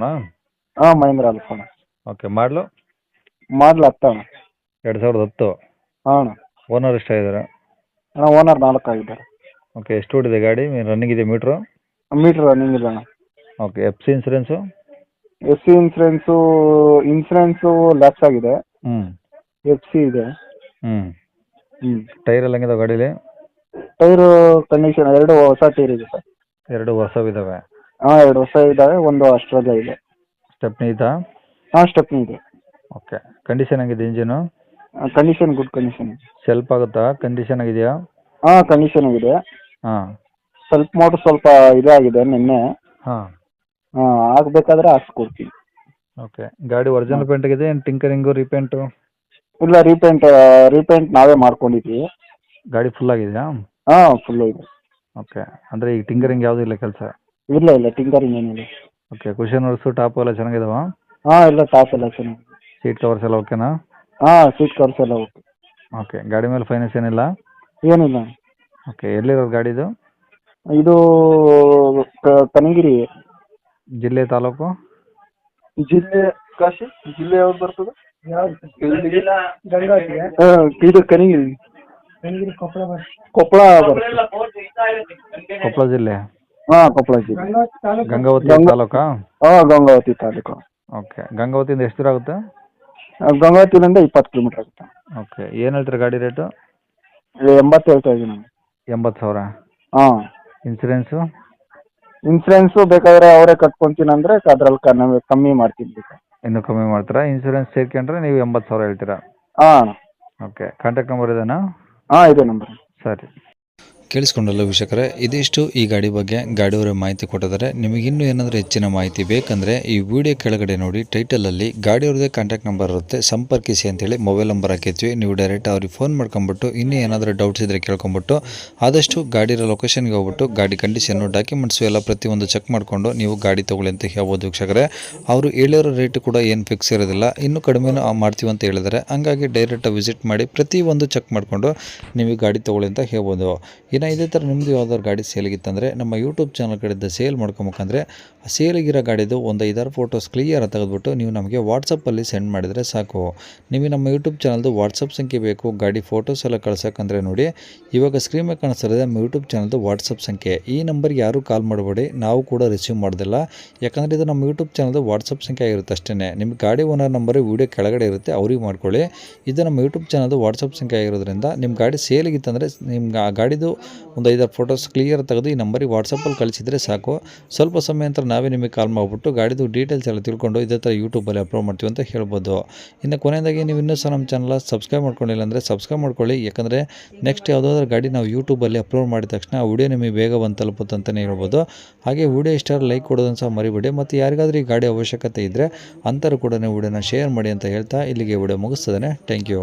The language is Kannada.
ಆಲ್ಫೋನಾ ಹಾಂ ಮಹೇಂದ್ರ ಅಲ್ಫೋಣ ಓಕೆ ಮಾಡಲು? ಮಾಡಲ್ ಹತ್ತಣ ಎರಡು ಸಾವಿರದ ಹತ್ತು? ಹಾಂ ಓನರ್ ಎಷ್ಟಾಗಿದ್ದಾರೆ ಅಣ್ಣ ಓನರ್ ನಾಲ್ಕು ಆಗಿದ್ದಾರೆ. ಓಕೆ ಎಷ್ಟು ಓಡಿದೆ ಗಾಡಿ? ರನ್ನಿಂಗ್ ಇದೆ ಮೀಟ್ರು? ಮೀಟ್ರ್ ರನ್ನಿಂಗ್ ಇಲ್ಲ ಅಣ್ಣ. Okay F C insurance F C insurance insurance lapse ಆಗಿದೆ. ಹ್ಞೂ ಎಫ್ ಸಿ ಇದೆ. ಹ್ಞೂ ಹ್ಞೂ ಟೈರ್ ಎಲ್ಲ ಹೆಂಗಿದೆ ಗಾಡೀಲಿ? ಟೈರು ಕಂಡೀಷನ್ ಎರಡು ಹೊಸ ಟೈರ್ ಇದೆ ಸರ್. ಎರಡು ಹೊಸವಿದ್ದಾವೆ ಹಾಂ ಎರಡು ಹೊಸ ಇದ್ದಾವೆ ಒಂದು ಅಷ್ಟ್ರಲ್ಲೇ ಇದೆ. ಸ್ಟೆಪ್ನಿ ಇದಾ? ಹಾಂ ಸ್ಟೆಪ್ನಿ ಇದೆ. ಓಕೆ ಕಂಡೀಷನ್ ಆಗಿದೆ ಇಂಜಿನು ಕಂಡೀಷನ್ ಗುಡ್ ಕಂಡೀಷನ್ ಸ್ವಲ್ಪ ಸೆಲ್ಫ್ ಆಗುತ್ತಾ? ಕಂಡೀಷನ್ ಆಗಿದೆಯಾ? ಹಾಂ ಕಂಡೀಷನ್ ಆಗಿದೆ. ಹಾಂ. ಸ್ವಲ್ಪ ಮೋಟ್ರ್ ಸ್ವಲ್ಪ ಇದಾಗಿದೆ ನಿನ್ನೆ. ಹಾಂ. ಹಾಂ ಆಗಬೇಕಾದ್ರೆ ಹಾಕ್ಸ್ಕೊಡ್ತೀನಿ. ಓಕೆ ಗಾಡಿ ಒರಿಜಿನಲ್ ಪೇಂಟ್ ಆಗಿದೆ ಏನು ಟಿಂಕರಿಂಗು ರೀಪೇಂಟು ಇಲ್ಲ ರೀಪೇಂಟ್ ರೀಪೇಂಟ್ ನಾವೇ ಮಾಡ್ಕೊಂಡಿದ್ವಿ ಗಾಡಿ ಫುಲ್ ಆಗಿದೆಯಾ? ಹಾಂ ಫುಲ್ ಇದೆ ಓಕೆ ಅಂದರೆ ಈಗ ಟಿಂಕರಿಂಗ್ ಯಾವುದೂ ಇಲ್ಲ ಕೆಲಸ? ಇಲ್ಲ ಇಲ್ಲ ಟಿಂಕರಿಂಗ್ ಏನಿಲ್ಲ. ಓಕೆ ಕುಶನ್ ವರ್ಸು ಟಾಪ್ ಎಲ್ಲ ಚೆನ್ನಾಗಿದಾವ? ಹಾಂ ಎಲ್ಲ ಟಾಪ್ ಎಲ್ಲ ಚೆನ್ನಾಗಿ ಸೀಟ್ ಕವರ್ಸ್ ಎಲ್ಲ ಓಕೆನಾ ಹಾಂ ಸೀಟ್ ಕವರ್ಸ್ ಎಲ್ಲ ಓಕೆ ಓಕೆ ಗಾಡಿ ಮೇಲೆ ಫೈನಾನ್ಸ್ ಏನಿಲ್ಲ? ಏನಿಲ್ಲ. ಓಕೆ ಎಲ್ಲಿರೋದು ಗಾಡಿದು? ಇದು ಕ- ಕನಗಿರಿ. ಜಿಲ್ಲೆ ತಾಲೂಕು? ಜಿಲ್ಲೆ ಕಾಶಿ? ಜಿಲ್ಲೆ ಯಾವ್ದು ಬರ್ತದೆ? ಹಾಂ, ಇದು ಕನಗಿರಿ. ಕೊಪ್ಪಳ ಬರುತ್ತೆ ಕೊಪ್ಪಳ ಜಿಲ್ಲೆ? ಹಾಂ ಕೊಪ್ಪಳ ಜಿಲ್ಲೆ ಗಂಗಾವತಿ ಗಂಗಾ- ತಾಲೂಕಾ? ಹಾ ಗಂಗಾವತಿ ತಾಲೂಕು. ಓಕೆ. ಗಂಗಾವತಿಯಿಂದ ಎಷ್ಟು ದೂರ ಆಗುತ್ತೆ? ಆ, ಗಂಗಾವತಿಲಿಂದ ಇಪ್ಪತ್ತು ಕಿಲೋಮೀಟರ್ ಆಗುತ್ತೆ. ಓಕೆ. ಏನು ಹೇಳ್ತೀರಾ ಗಾಡಿ ರೇಟು? ಇದು ಎಂಬತ್ತು ಹೇಳ್ತಾ ಇದ್ದೀನಿ. ನಾನು ಎಂಬತ್ತು ಸಾವಿರ? ಹಾಂ. ಇನ್ಸೂರೆನ್ಸು ಇನ್ಸೂರೆನ್ಸು ಬೇಕಾದ್ರೆ ಅವರೇ ಕಟ್ಕೊಂತೀನಿ ಅಂದರೆ ಅದ್ರಲ್ಲಿ ಕಮ್ಮಿ ಕಮ್ಮಿ ಮಾಡ್ತೀನಿ ಬೇಕಾದ್ರೆ. ಇನ್ನೂ ಕಮ್ಮಿ ಮಾಡ್ತೀರಾ? ಇನ್ಸೂರೆನ್ಸ್ ಸೇರ್ಕೊಂಡ್ರೆ ನೀವು ಎಂಬತ್ತು ಸಾವಿರ ಹೇಳ್ತೀರಾ? ಹಾಂ. ಓಕೆ. ಕಾಂಟ್ಯಾಕ್ಟ್ ನಂಬರ್ ಇದೇನಾ? ಹಾ ಇದೆ ನಂಬರ್. ಸರಿ. ಕೇಳಿಸ್ಕೊಂಡಲ್ಲ ವೀಕ್ಷಕರೇ, ಇದಿಷ್ಟು ಈ ಗಾಡಿ ಬಗ್ಗೆ ಗಾಡಿಯವರ ಮಾಹಿತಿ ಕೊಟ್ಟಿದ್ದಾರೆ. ನಿಮಗಿನ್ನೂ ಏನಾದರೂ ಹೆಚ್ಚಿನ ಮಾಹಿತಿ ಬೇಕಂದರೆ ಈ ವಿಡಿಯೋ ಕೆಳಗಡೆ ನೋಡಿ ಟೈಟಲಲ್ಲಿ ಗಾಡಿಯವ್ರದ್ದೇ ಕಾಂಟ್ಯಾಕ್ಟ್ ನಂಬರ್ ಇರುತ್ತೆ, ಸಂಪರ್ಕಿಸಿ ಅಂತೇಳಿ ಮೊಬೈಲ್ ನಂಬರ್ ಹಾಕಿರ್ತೀವಿ. ನೀವು ಡೈರೆಕ್ಟ್ ಅವ್ರಿಗೆ ಫೋನ್ ಮಾಡ್ಕೊಂಬಿಟ್ಟು, ಇನ್ನೂ ಏನಾದರೂ ಡೌಟ್ಸ್ ಇದ್ದರೆ ಕೇಳ್ಕೊಂಬಿಟ್ಟು, ಆದಷ್ಟು ಗಾಡಿರೋ ಲೊಕೇಶನ್ಗೆ ಹೋಗ್ಬಿಟ್ಟು, ಗಾಡಿ ಕಂಡೀಷನ್ನು ಡಾಕ್ಯುಮೆಂಟ್ಸು ಎಲ್ಲ ಪ್ರತಿಯೊಂದು ಚೆಕ್ ಮಾಡಿಕೊಂಡು ನೀವು ಗಾಡಿ ತೊಗೊಳ್ಳಿ ಅಂತ ಹೇಳ್ಬೋದು ವೀಕ್ಷಕರೇ. ಅವರು ಹೇಳಿರೋ ರೇಟ್ ಕೂಡ ಏನು ಫಿಕ್ಸ್ ಇರೋದಿಲ್ಲ, ಇನ್ನೂ ಕಡಿಮೆನೂ ಮಾಡ್ತೀವಿ ಅಂತ ಹೇಳಿದರೆ ಹಂಗಾಗಿ ಡೈರೆಕ್ಟ್ ವಿಸಿಟ್ ಮಾಡಿ ಪ್ರತಿಯೊಂದು ಚೆಕ್ ಮಾಡಿಕೊಂಡು ನೀವು ಗಾಡಿ ತೊಗೊಳ್ಳಿ ಅಂತ ಹೇಳ್ಬೋದು. ಇನ್ನು ಇದೇ ಥರ ನಿಮ್ಮದು ಯಾವ್ದಾದ್ರು ಗಾಡಿ ಸೇಲಿಗಿತ್ತಂದರೆ ನಮ್ಮ ಯೂಟ್ಯೂಬ್ ಚಾನಲ್ ಕಡೆಯಿಂದ ಸೇಲ್ ಮಾಡ್ಕೊಬೇಕಂದ್ರೆ ಆ ಸೇಲಿಗಿರೋ ಗಾಡಿದು ಒಂದು ಐದಾರು ಫೋಟೋಸ್ ಕ್ಲಿಯರ್ ತೆಗೆದುಬಿಟ್ಟು ನೀವು ನಮಗೆ ವಾಟ್ಸಪ್ಪಲ್ಲಿ ಸೆಂಡ್ ಮಾಡಿದರೆ ಸಾಕು. ನಿಮಗೆ ನಮ್ಮ ಯೂಟ್ಯೂಬ್ ಚಾನಲ್ದು ವಾಟ್ಸಪ್ ಸಂಖ್ಯೆ ಬೇಕು, ಗಾಡಿ ಫೋಟೋಸ್ ಎಲ್ಲ ಕಳ್ಸೋಕ್ಕಂದ್ರೆ ನೋಡಿ. ಇವಾಗ ಸ್ಕ್ರೀನ್ ಮೇಲೆ ಕಾಣಿಸ್ತಿರೋದು ನಮ್ಮ ಯೂಟ್ಯೂಬ್ ಚಾನಲ್ದು ವಾಟ್ಸಪ್ ಸಂಖ್ಯೆ. ಈ ನಂಬರ್ಗೆ ಯಾರೂ ಕಾಲ್ ಮಾಡಬೇಡಿ, ನಾವು ಕೂಡ ರಿಸೀವ್ ಮಾಡೋದಿಲ್ಲ. ಯಾಕಂದರೆ ಇದು ನಮ್ಮ ಯೂಟ್ಯೂಬ್ ಚಾನಲ್ದು ವಾಟ್ಸಪ್ ಸಂಖ್ಯೆ ಆಗಿರುತ್ತೆ ಅಷ್ಟೇ ನಿಮ್ಮ ಗಾಡಿ ಓನರ್ ನಂಬರ್ ವೀಡಿಯೋ ಕೆಳಗಡೆ ಇರುತ್ತೆ, ಅವ್ರಿಗೆ ಮಾಡ್ಕೊಳ್ಳಿ. ಇದು ನಮ್ಮ ಯೂಟ್ಯೂಬ್ ಚಾನಲ್ದು ವಾಟ್ಸಪ್ ಸಂಖ್ಯೆ ಆಗಿರೋದ್ರಿಂದ ನಿಮ್ಮ ಗಾಡಿ ಸೇಲಿಗಿತ್ತಂದರೆ ನಿಮ್ಗೆ ಆ ಗಾಡಿದು ಒಂದು ಐದಾರು ಫೋಟೋಸ್ ಕ್ಲಿಯರ್ ತೆಗೆದು ಈ ನಂಬರಿಗೆ ವಾಟ್ಸಪ್ಪಲ್ಲಿ ಕಳಿಸಿದರೆ ಸಾಕು. ಸ್ವಲ್ಪ ಸಮಯ ನಂತರ ನಾವೇ ನಿಮಗೆ ಕಾಲ್ ಮಾಡಿಬಿಟ್ಟು ಗಾಡಿದು ಡೀಟೇಲ್ಸ್ ಎಲ್ಲ ತಿಳ್ಕೊಂಡು ಇದೇ ಥರ ಯೂಟ್ಯೂಬಲ್ಲಿ ಅಪ್ಲೋಡ್ ಮಾಡ್ತೀವಿ ಅಂತ ಹೇಳ್ಬೋದು. ಇನ್ನು ಕೊನೆಯದಾಗಿ ನೀವು ಇನ್ನೂ ಸಹ ನಮ್ಮ ಚಾನಲ್ ಸಬ್ಸ್ಕ್ರೈಬ್ ಮಾಡ್ಕೊಂಡಿಲ್ಲ ಅಂದರೆ ಸಬ್ಸ್ಕ್ರೈಬ್ ಮಾಡ್ಕೊಳ್ಳಿ. ಯಾಕಂದರೆ ನೆಕ್ಸ್ಟ್ ಯಾವುದಾದ್ರೂ ಗಾಡಿ ನಾವು ಯೂಟ್ಯೂಬಲ್ಲಿ ಅಪ್ಲೋಡ್ ಮಾಡಿದ ತಕ್ಷಣ ಆ ವಿಡಿಯೋ ನಿಮಗೆ ಬೇಗ ಬಂದು ತಲುಪುತ್ತೆ ಅಂತಲೇ ಹೇಳ್ಬೋದು. ಹಾಗೆ ವಿಡಿಯೋ ಇಷ್ಟ ಲೈಕ್ ಕೊಡೋದನ್ನು ಸಹ ಮರಿಬೇಡಿ. ಮತ್ತು ಯಾರಿಗಾದ್ರೂ ಈ ಗಾಡಿ ಅವಶ್ಯಕತೆ ಇದ್ದರೆ ಅಂಥರೂ ಕೂಡ ವಿಡಿಯೋನ ಶೇರ್ ಮಾಡಿ ಅಂತ ಹೇಳ್ತಾ ಇಲ್ಲಿಗೆ ವಿಡಿಯೋ ಮುಗಿಸ್ತದೆ ಥ್ಯಾಂಕ್ ಯು